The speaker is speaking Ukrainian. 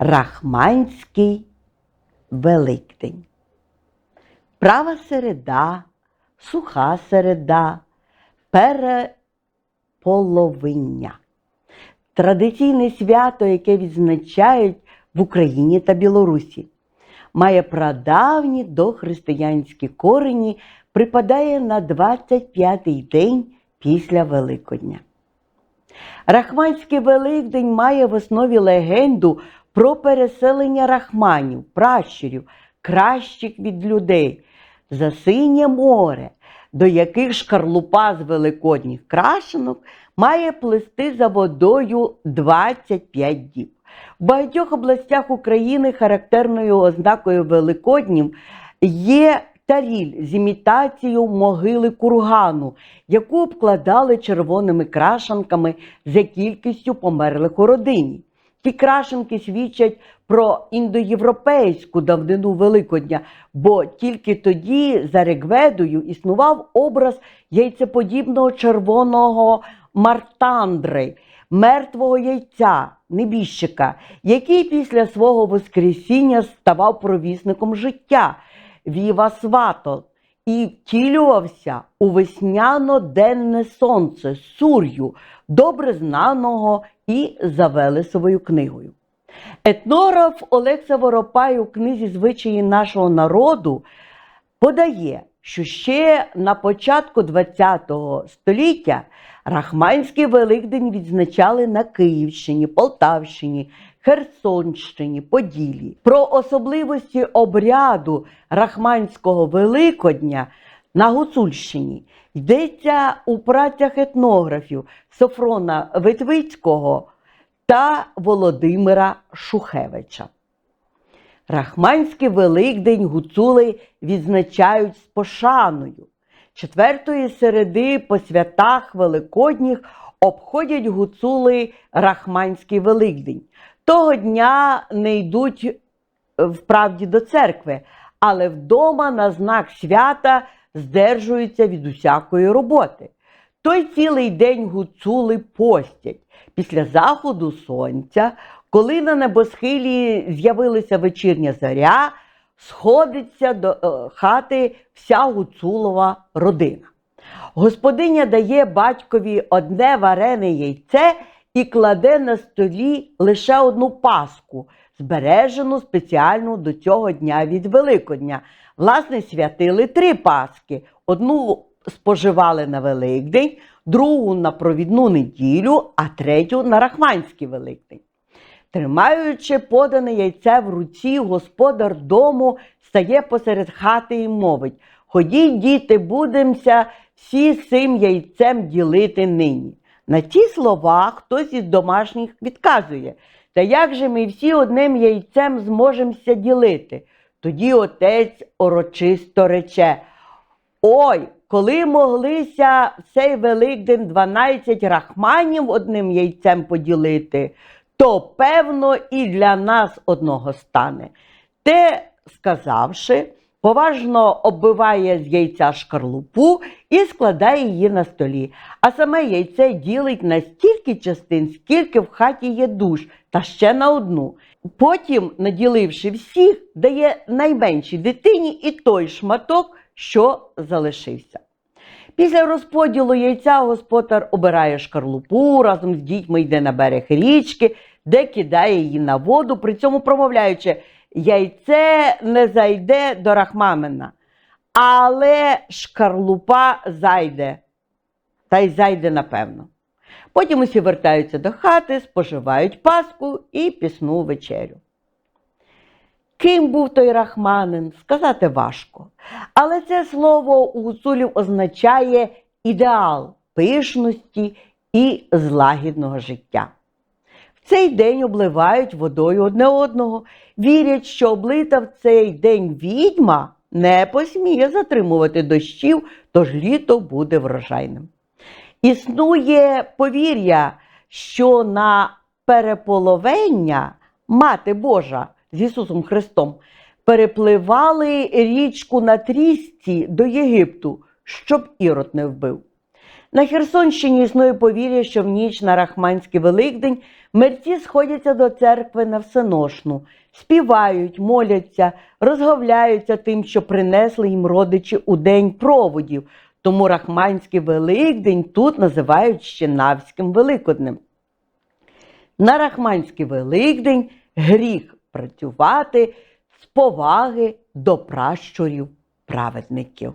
Рахманський Великдень. Права середа, суха середа, переполовиння. Традиційне свято, яке відзначають в Україні та Білорусі, має прадавні дохристиянські корені, припадає на 25-й день після Великодня. Рахманський Великдень має в основі легенду про переселення рахманів, пращурів, кращих від людей, за синє море, до яких шкарлупа з великодніх крашенок має плисти за водою 25 діб. В багатьох областях України характерною ознакою Великоднім є таріль з імітацією могили кургану, яку обкладали червоними крашенками за кількістю померлих у родині. Ті крашенки свідчать про індоєвропейську давнину Великодня, бо тільки тоді за Ригведою існував образ яйцеподібного червоного мартандри, мертвого яйця, небіжчика, який після свого воскресіння ставав провісником життя. Віва Свато і втілювався у весняно-денне сонце Сур'ю, добре знаного і за Велесовою книгою. Етнограф Олекса Воропай у книзі Звичаї нашого народу подає, що ще на початку ХХ століття Рахманський Великдень відзначали на Київщині, Полтавщині, Херсонщині, Поділі. Про особливості обряду Рахманського Великодня на Гуцульщині йдеться у працях етнографів Софрона Витвицького та Володимира Шухевича. Рахманський Великдень гуцули відзначають з пошаною. Четвертої середи по святах Великодніх обходять гуцули Рахманський Великдень. Того дня не йдуть е, вправді до церкви, але вдома на знак свята здержуються від усякої роботи. Той цілий день гуцули постять. Після заходу сонця, коли на небосхилі з'явилася вечірня зоря, сходиться до е, хати вся гуцулова родина. Господиня дає батькові одне варене яйце і кладе на столі лише одну паску, збережену спеціально до цього дня від Великодня. Власне, святили три паски. Одну споживали на Великдень, другу на провідну неділю, а третю на Рахманський Великдень. Тримаючи подане яйце в руці, господар дому стає посеред хати і мовить: Ходіть, діти, будемося всі цим яйцем ділити нині. На ті слова хтось із домашніх відказує, та як же ми всі одним яйцем зможемося ділити? Тоді отець урочисто рече: Ой, коли моглися цей Великдень 12 рахманів одним яйцем поділити, то певно і для нас одного стане. Те, сказавши, поважно оббиває з яйця шкарлупу і складає її на столі. А саме яйце ділить на стільки частин, скільки в хаті є душ, та ще на одну. Потім, наділивши всіх, дає найменшій дитині і той шматок, що залишився. Після розподілу яйця господар обирає шкарлупу, разом з дітьми йде на берег річки, де кидає її на воду, при цьому промовляючи, яйце не зайде до Рахмамена, але шкарлупа зайде, та й зайде напевно. Потім усі вертаються до хати, споживають паску і пісну вечерю. Ким був той рахманин, сказати важко. Але це слово у гуцулів означає ідеал пишності і злагідного життя. Цей день обливають водою одне одного, вірять, що облита в цей день відьма не посміє затримувати дощів, тож літо буде врожайним. Існує повір'я, що на переполовення Мати Божа з Ісусом Христом перепливали річку на трісці до Єгипту, щоб ірод не вбив. На Херсонщині існує повір'я, що в ніч на Рахманський Великдень мерці сходяться до церкви на всеношну, співають, моляться, розговляються тим, що принесли їм родичі у день проводів. Тому Рахманський Великдень тут називають ще Навським Великоднем. На Рахманський Великдень гріх працювати з поваги до пращурів праведників.